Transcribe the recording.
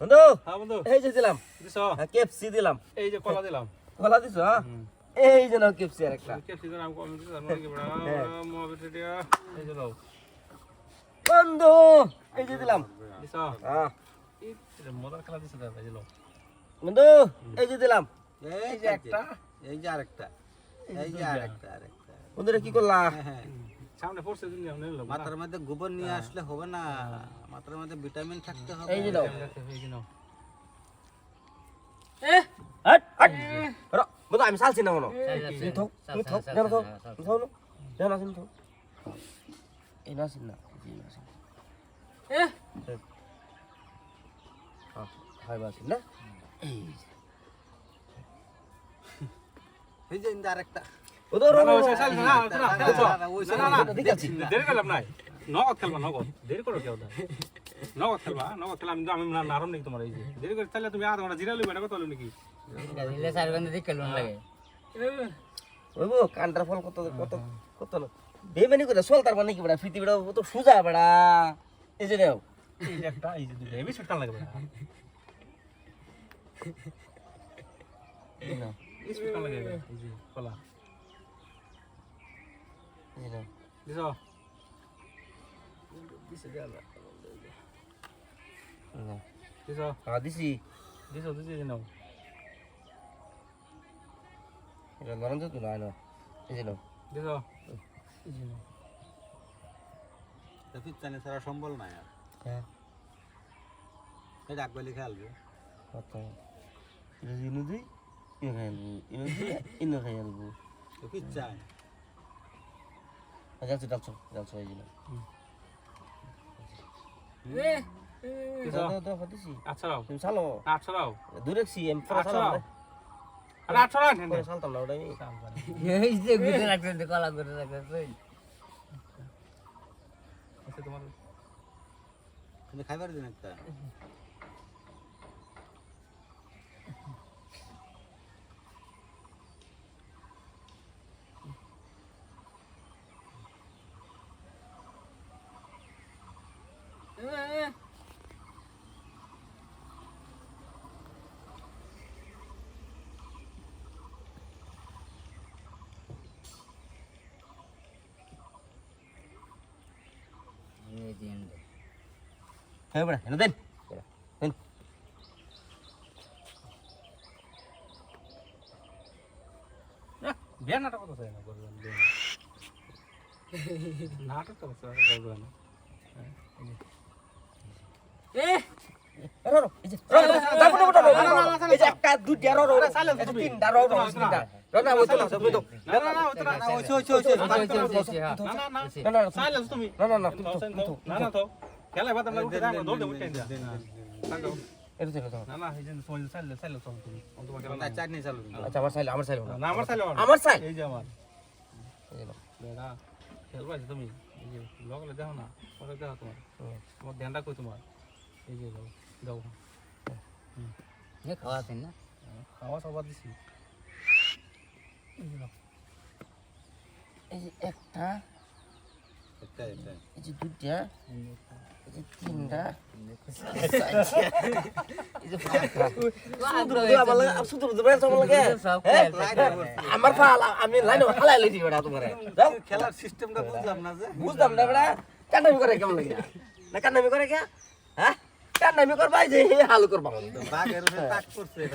বন্ধু হ্যাঁ বন্ধু এই যে দিলাম দিছ কেপসি দিলাম এই যে কলা দিলাম কলা দিছো হ্যাঁ এই যে নাও কেপসি আর একটা কে সিজন আমি কম দিছি জানো কি বড় মোবাইল দিয়া এই যে দাও বন্ধু এই যে দিলাম দিছ হ্যাঁ এই মজার খেলা দিছ দাদা এই যে লাও বন্ধু এই যে দিলাম এই যে একটা এই যে আরেকটা এই যে আরেকটা আরেকটা বন্ধুরা কি করলা হ্যাঁ সামনে পড়ছে দিন আমি নিলাম মাথার মধ্যে গোবর নিয়ে আসলে হবে না। মাথার মধ্যে ভিটামিন থাকতে হবে। এই যে দাও এই যে নাও। হাট হাট। র বন্ধু আমি চালছি না মনো তুমি থাও তুমি থাও জানো থাও তুমি না? জানো না তুমি থাও? এই না আসিন না হ্যাঁ হাই বাসিন না এই যে। এই যে আরেকটা। না, না, না, না, না, না, না, না, না, নগদ খেলবা নগদ দেরি করো কেউ নগদ খেলবা নগদ খেলা আমি আমি না নারম নেই তোমার এই যে দেরি করে তাহলে তুমি আধা ঘণ্টা জিরা লইবে না কত লইবে নাকি দিলে চার ঘণ্টা লাগে কান্টার ফল কত কত কত না বেমানি করে চল তার মানে কি বড়া ফিতি বড়া তো সুজা বড়া এই যে নাও এই যে একটা এই যে এই কলা এই যে নাও দিছ? দিছে দিছ? হ্যাঁ দিছি। দিছ দিছ নাও। এটা নরম তো না না। যে নাও। দিছ? যে নাও। তো পিচ্ছানে ছাড়া সম্বল নাই আর। হ্যাঁ। এই ডাকবালি খেলব কত এটা ইনু দিই ইনু খাই আলবো ইনু আলবো তো পিচ্ছায় যাচ্ছি ডালছো ডালছো এই যে নাও দিছ। দাও দাও দাও দিছি আচ্ছা রাও তুমি চালো আচ্ছা রাও দূরেছি আমি পরে আচ্ছা চালাম রাও না আরে আচ্ছা রাও পরে চালতাম না ওটা আমি এই যে গুটে রাখতে কলা গুটে রাখতে আচ্ছা তোমার তুমি খাইবার দিন একটা এই দিন হ্যাঁ বড়া এনে দেন দেন বিয়ার নাটক কথা না করবেন নাটক তো করবেন রো রো এই যে রো রো দাবু দাবু দাবু এই যে একটা দুইটা রো রো তিনটা রো রো তিনটা রো না আমরা আচ্ছা সাইল তুমি লগলে দেখো না পরে দেখো তোমার তোমার ধ্যানটা কই তোমার এই যে দাও দাও এ না খাওয়া সবার দিছি এই যে একটা এই যে এই যে তিনটা খেল আমার ফাল আমি লাইন হালাই লইছি বেটা তোমারে। খেলার সিস্টেমটা বুঝলাম না যে। বুঝতাম না বেটা কান্নামি করে কেমন লাগে? না কান্নামি করে কে? হ্যাঁ? কান্নামি করবাই যে হালু করবা। বাঘের তাক করছে এটা।